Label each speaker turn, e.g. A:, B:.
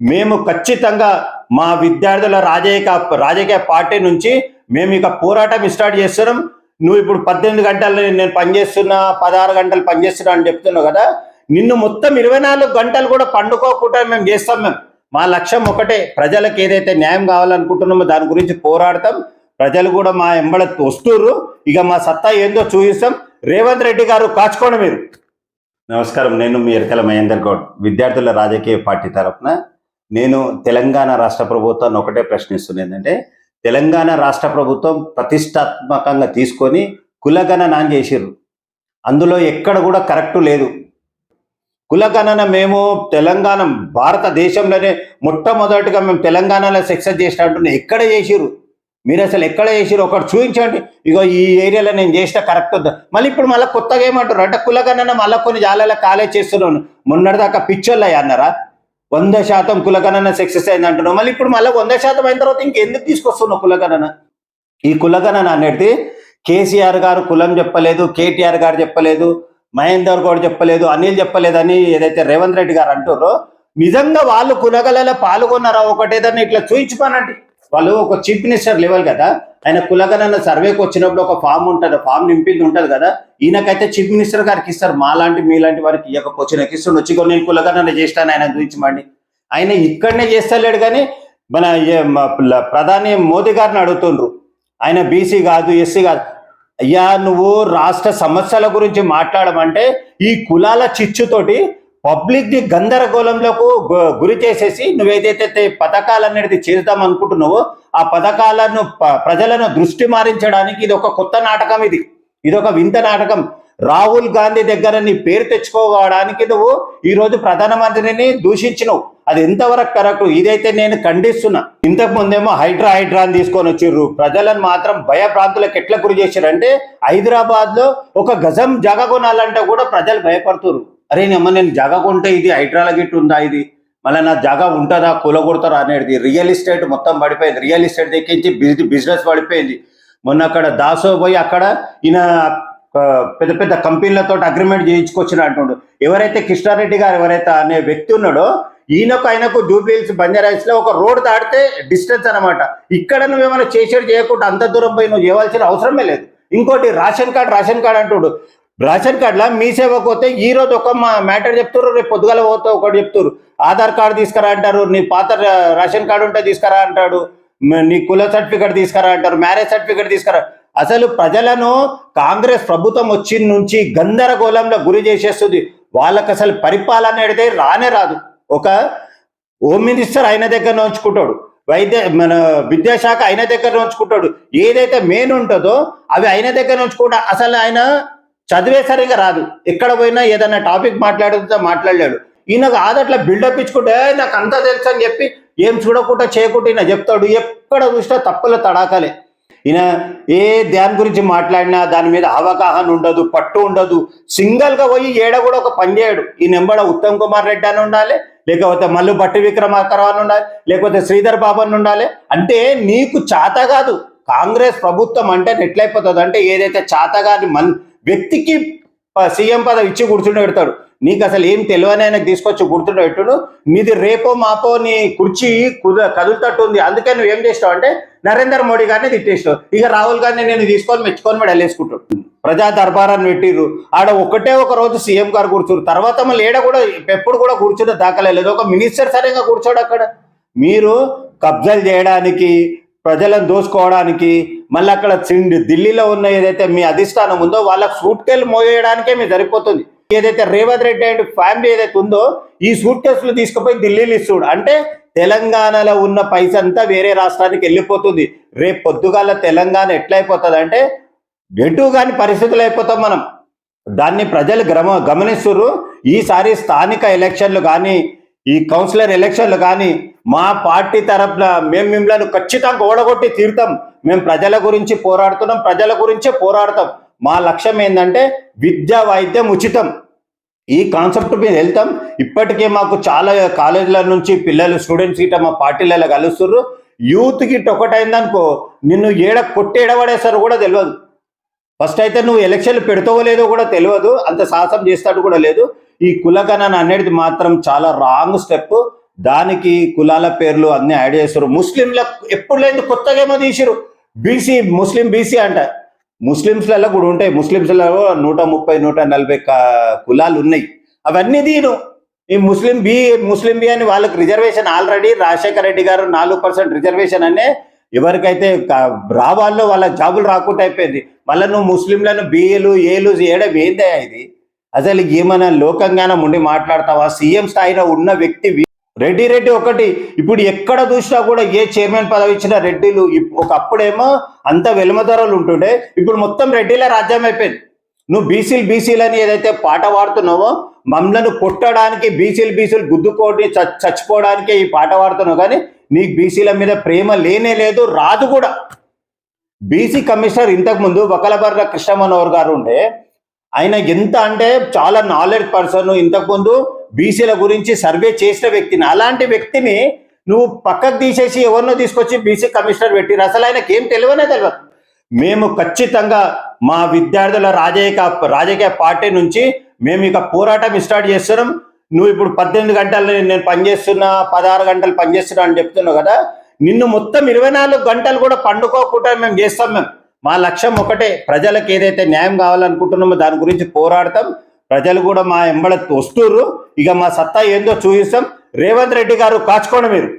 A: మేము ఖచ్చితంగా మా విద్యార్థుల రాజకీయ రాజకీయ పార్టీ నుంచి మేము ఇక పోరాటం స్టార్ట్ చేస్తున్నాం. నువ్వు ఇప్పుడు పద్దెనిమిది గంటలు నేను పనిచేస్తున్నా పదహారు గంటలు పనిచేస్తున్నా అని చెప్తున్నావు కదా. నిన్ను మొత్తం ఇరవై నాలుగు గంటలు కూడా పండుకోకుండా మేము చేస్తాం మేము. మా లక్ష్యం ఒకటే ప్రజలకు ఏదైతే న్యాయం కావాలనుకుంటున్నామో దాని గురించి పోరాడతాం. ప్రజలు కూడా మా ఎంబడ వస్తుర్రు. ఇక మా సత్తా ఏందో చూపిస్తాం. రేవంత్ రెడ్డి గారు కాచుకోండి మీరు. నమస్కారం. నేను మీ ఎరకల మహేందర్ గౌడ్ విద్యార్థుల రాజకీయ పార్టీ తరఫున నేను తెలంగాణ రాష్ట్ర ప్రభుత్వాన్ని ఒకటే ప్రశ్నిస్తుంది ఏంటంటే తెలంగాణ రాష్ట్ర ప్రభుత్వం ప్రతిష్టాత్మకంగా తీసుకొని కులగణన చేసిర్రు. అందులో ఎక్కడ కూడా కరెక్ట్ లేదు. కులగణన మేము తెలంగాణ భారతదేశంలోనే మొట్టమొదటిగా మేము తెలంగాణలో సక్సెస్ చేసినట్టు ఎక్కడ చేసిర్రు? మీరు అసలు ఎక్కడ చేసిరు ఒకటి చూపించండి. ఇగో ఈ ఏరియాలో నేను చేసిన కరెక్ట్ వద్దా మళ్ళీ ఇప్పుడు మళ్ళీ కొత్తగా ఏమంటారు అంటే కులగణన మళ్ళీ కొన్ని జాలలో కాలేజ్ చేస్తున్నాను మొన్నటిదాకా పిచ్చోళ్ళు అన్నారా? వంద శాతం కులగణన సక్సెస్ అయింది అంటున్నావు. మళ్ళీ ఇప్పుడు మళ్ళీ వంద శాతం అయిన తర్వాత ఇంకెందుకు తీసుకొస్తున్నావు కులగణన? ఈ కులగణన అనేది కేసీఆర్ గారు కులం చెప్పలేదు కేటీఆర్ గారు చెప్పలేదు మహేందర్ గౌడ్ చెప్పలేదు అనిల్ చెప్పలేదు అని ఏదైతే రేవంత్ రెడ్డి గారు అంటారో నిజంగా వాళ్ళు కులగలలో పాల్గొన్నారా? ఒకటేదని ఇట్లా చూయించుకోనండి. వాళ్ళు ఒక చీఫ్ మినిస్టర్ లెవెల్ కదా ఆయన కులగణన సర్వేకి వచ్చినప్పుడు ఒక ఫామ్ ఉంటుంది ఫామ్ నింపింది ఉంటుంది కదా ఈయనకైతే చీఫ్ మినిస్టర్ గారికి ఇస్తారు మాలాంటి మీలాంటి వారికి ఇవ్వకపోవచ్చు ఇస్తుండే వచ్చి నేను కులగణన చేస్తాను ఆయన చూపించమండి ఆయన ఇక్కడనే చేస్తలేడు కానీ మన ప్రధాని మోదీ గారిని అడుగుతుండ్రు. ఆయన బీసీ కాదు ఎస్సీ కాదు. అయ్యా నువ్వు రాష్ట్ర సమస్యల గురించి మాట్లాడమంటే ఈ కులాల చిచ్చుతోటి పబ్లిక్ ది గందరగోళంలోకి గు- గురి చేసేసి నువ్వేదైతే తే- చేద్దాం అనుకుంటున్నావో ఆ పథకాలను ప్రజలను దృష్టి మారించడానికి ఇది ఒక కొత్త నాటకం ఇది. ఇది ఒక వింత నాటకం. రాహుల్ గాంధీ దగ్గర నీ పేరు తెచ్చుకోవడానికి నువ్వు ఈ రోజు ప్రధానమంత్రిని దూషించినవు. అది ఎంతవరకు కరెక్ట్? ఇదైతే నేను ఖండిస్తున్నా. ఇంతకు ముందేమో హైడ్రా హైడ్రా అని తీసుకొని వచ్చిర్రు. ప్రజలను మాత్రం భయభ్రాంతులకు ఎట్లా గురి చేశారంటే హైదరాబాద్లో ఒక గజం జగ కొనాలంటే కూడా ప్రజలు భయపడుతున్నారు అరే నేమ్మ నేను జాగా కొంటే ఇది హైడ్రాల గిట్ ఉందా ఇది? మళ్ళీ నా జాగా ఉంటుందా కూలగొడతారా అనేది రియల్ ఎస్టేట్ మొత్తం పడిపోయింది. రియల్ ఎస్టేట్ దక్కించి బిజినెస్ పడిపోయింది. మొన్న అక్కడ దాసో పోయి అక్కడ ఈయన పెద్ద పెద్ద కంపెనీలతో అగ్రిమెంట్ చేయించుకొచ్చిన అంటుండు. ఎవరైతే కృష్ణారెడ్డి గారు ఎవరైతే అనే వ్యక్తి ఉన్నాడో ఈయనకు ఆయనకు జూబ్లీహిల్స్ బంజారాయిల్స్లో ఒక రోడ్ దాటితే డిస్టెన్స్ అనమాట ఇక్కడ నువ్వు ఏమైనా చేసేది చేయకుండా అంత దూరం పోయి నువ్వు చేయవలసిన అవసరమే లేదు. ఇంకోటి రేషన్ కార్డ్ రేషన్ కార్డ్ అంటుడు. రేషన్ కార్డులా మీ సేవకు పోతే ఈ రోజు ఒక మ్యాటర్ చెప్తారు రేపు పొద్దుగాల పోతే ఒకటి చెప్తారు ఆధార్ కార్డు తీసుకురా అంటారు నీ పాత రేషన్ కార్డు ఉంటే తీసుకురా అంటాడు. నీ కుల సర్టిఫికేట్ తీసుకురా అంటారు మ్యారేజ్ సర్టిఫికేట్ తీసుకురా. అసలు ప్రజలను కాంగ్రెస్ ప్రభుత్వం వచ్చిన నుంచి గందరగోళంలో గురి చేసేస్తుంది. వాళ్ళకి అసలు పరిపాలన అడితే రానే రాదు. ఒక హోమ్ మినిస్టర్ ఆయన దగ్గర ఉంచుకుంటాడు. వైద్య మన విద్యాశాఖ ఆయన దగ్గర ఉంచుకుంటాడు. ఏదైతే మెయిన్ ఉంటుందో అవి ఆయన దగ్గర ఉంచుకుంటా అసలు ఆయన చదివే సరిగా రాదు. ఎక్కడ పోయినా ఏదైనా టాపిక్ మాట్లాడుతుంటే మాట్లాడలేడు. ఈయన ఆదట్లా బిల్డప్ ఇచ్చుకుంటే నాకు అంతా తెలుసు అని చెప్పి ఏం చూడకుండా చేయకుండా ఈయన చెప్తాడు. ఎక్కడ చూసినా తప్పుల తడాకలే. ఈయన ఏ దాని గురించి మాట్లాడినా దాని మీద అవగాహన ఉండదు పట్టు ఉండదు. సింగల్గా పోయి ఏడ కూడా ఒక పని చేయడు. ఈ నెంబడ ఉత్తమ్ కుమార్ రెడ్డి అని ఉండాలి లేకపోతే మల్లు బట్టి విక్రమార్కర్ అని ఉండాలి లేకపోతే శ్రీధర్ బాబు అని ఉండాలి. అంటే నీకు చాత కాదు. కాంగ్రెస్ ప్రభుత్వం అంటే ఎట్లయిపోతుంది? అంటే ఏదైతే చాతగాని మన్ వ్యక్తికి ప- సీఎం పదవి ఇచ్చి కూర్చుని పెడతాడు. నీకు అసలు ఏం తెలియని ఆయనకు తీసుకొచ్చి గుర్తుండే పెట్టుడు. నీది రేపో మాపో నీ కుర్చీ కుద కదులుతట్టు ఉంది అందుకే నువ్వు ఏం చేస్తావు అంటే నరేంద్ర మోడీ గారిని తిట్టేస్తావు ఇక రాహుల్ గారిని నేను తీసుకొని మెచ్చుకొని మరి వెళ్ళేసుకుంటాడు ప్రజా దర్బారాన్ని పెట్టిర్రు. ఆడ ఒకటే ఒక రోజు సీఎం గారు కూర్చురు తర్వాత మళ్ళీ ఏడ కూడా ఎప్పుడు కూడా కూర్చునే దాఖలేదు ఒక మినిస్టర్ సరిగా కూర్చోడు అక్కడ. మీరు కబ్జాలు చేయడానికి ప్రజలను దోసుకోవడానికి మళ్ళీ అక్కడ చిండి ఢిల్లీలో ఉన్న ఏదైతే మీ అధిష్టానం ఉందో వాళ్ళకి సూట్ కేసులు మోయడానికే మీ సరిపోతుంది. ఏదైతే రేవంత్ రెడ్డి అండ్ ఫ్యామిలీ ఏదైతే ఉందో ఈ సూట్ కేసులు తీసుకుపోయి ఢిల్లీలో ఇస్తుడు అంటే తెలంగాణలో ఉన్న పైసంతా వేరే రాష్ట్రానికి వెళ్ళిపోతుంది. రేపు పొద్దుగాల తెలంగాణ ఎట్లయిపోతుంది అంటే ఎటు కాని పరిస్థితులు అయిపోతాం మనం. దాన్ని ప్రజలు గమ గమనిస్తున్నారు ఈసారి స్థానిక ఎలక్షన్లు కానీ ఈ కౌన్సిలర్ ఎలక్షన్లు కానీ మా పార్టీ తరఫున మేము మిమ్మల్ని ఖచ్చితంగా ఓడగొట్టి తీరుతాం. మేము ప్రజల గురించి పోరాడుతున్నాం ప్రజల గురించే పోరాడతాం. మా లక్ష్యం ఏంటంటే విద్య వైద్యం ఉచితం. ఈ కాన్సెప్ట్ మీద వెళ్తాం. ఇప్పటికే మాకు చాలా కాలేజీల నుంచి పిల్లలు స్టూడెంట్స్ గిట్ట మా పార్టీలలో కలుస్తున్నారు యూత్ గిట్ట ఒకటైందనుకో నిన్ను ఏడ కొట్టి ఎడబడేస్తారు కూడా తెలియదు ఫస్ట్ అయితే నువ్వు ఎలక్షన్లు పెడతావో లేదో కూడా తెలియదు అంత సాహసం చేస్తాడు కూడా లేదు. ఈ కులగణన అనేది మాత్రం చాలా రాంగ్ స్టెప్. దానికి కులాల పేర్లు అన్ని యాడ్ చేస్తారు. ముస్లింల ఎప్పుడు లేదు కొత్తగా ఏమో తీసిరు బీసీ ముస్లిం బీసీ అంట. ముస్లింస్లలో కూడా ఉంటాయి. ముస్లింస్లలో నూట ముప్పై నూట నలభై కులాలు ఉన్నాయి. అవన్నీ దీను ఈ ముస్లిం బి ముస్లిం బి అని వాళ్ళకి రిజర్వేషన్ ఆల్రెడీ రాజశేఖర రెడ్డి గారు నాలుగు పర్సెంట్ రిజర్వేషన్ అనే ఎవరికైతే రావాలో వాళ్ళ జాబులు రాకుండా అయిపోయింది. మళ్ళీ నువ్వు ముస్లింలను బిఏలు ఏలు చేయడం ఏందే ఇది? అసలు ఏమైనా లోకంగానం ఉండి మాట్లాడతావా? సీఎం స్థాయిలో ఉన్న వ్యక్తి రెడ్డి రెడ్డి ఒకటి. ఇప్పుడు ఎక్కడ చూసినా కూడా ఏ చైర్మన్ పదవి ఇచ్చిన రెడ్డిలు ఒకప్పుడేమో అంత వెలుమధరలు ఉంటుండే. ఇప్పుడు మొత్తం రెడ్డిల రాజ్యం అయిపోయింది. నువ్వు బీసీలు బీసీలు అని ఏదైతే పాట పాడుతున్నావో మమ్మల్ని కొట్టడానికి బీసీలు బీసీలు గుద్దుకోటి చ- చచ్చిపోవడానికే ఈ పాట పాడుతున్నావు కానీ నీకు బీసీల మీద ప్రేమ లేనే లేదు రాదు కూడా. బీసీ కమిషనర్ ఇంతకు ముందు వకలబర్ర కృష్ణమనోహర్ గారు ఉండే ఆయన ఎంత అంటే చాలా నాలెడ్జ్ పర్సన్ ఇంతకుముందు బీసీల గురించి సర్వే చేసిన వ్యక్తిని. అలాంటి వ్యక్తిని నువ్వు పక్కకు తీసేసి ఎవరినో తీసుకొచ్చి బీసీ కమిషనర్ పెట్టిరు అసలు ఆయనకి ఏం తెలియనే తెలియదు మేము ఖచ్చితంగా మా విద్యార్థుల రాజకీయ రాజకీయ పార్టీ నుంచి మేము ఇక పోరాటం స్టార్ట్ చేస్తున్నాం. నువ్వు ఇప్పుడు పద్దెనిమిది గంటలు నేను పనిచేస్తున్నా పదహారు గంటలు పనిచేస్తున్నా అని చెప్తున్నావు కదా. నిన్ను మొత్తం ఇరవై నాలుగు గంటలు కూడా పండుకోకుండా మేము చేస్తాం మేము. మా లక్ష్యం ఒకటే ప్రజలకు ఏదైతే న్యాయం కావాలనుకుంటున్నామో దాని గురించి పోరాడతాం. ప్రజలు కూడా మా ఎంబడ వస్తుర్రు. ఇక మా సత్తా ఏందో చూపిస్తాం. రేవంత్ రెడ్డి గారు కాచుకోండి మీరు.